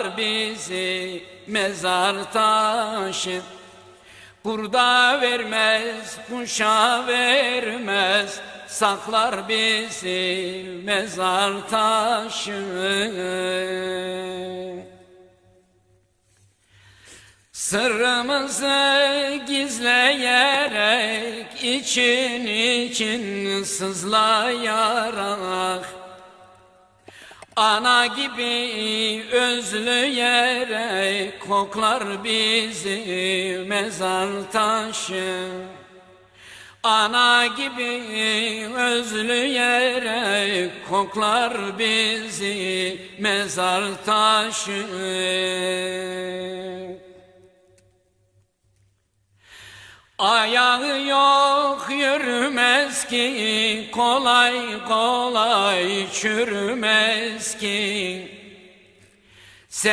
bizi mezar taşı. Kurda vermez, kuşa vermez. Saklar bizi mezar taşı. Sırrımızı gizleyerek için için sızlayarak Ana gibi özleyerek koklar bizi mezar taşı. Ana gibi özleyerek koklar bizi mezar taşı Ayağı yok yürümez ki kolay kolay çürümez ki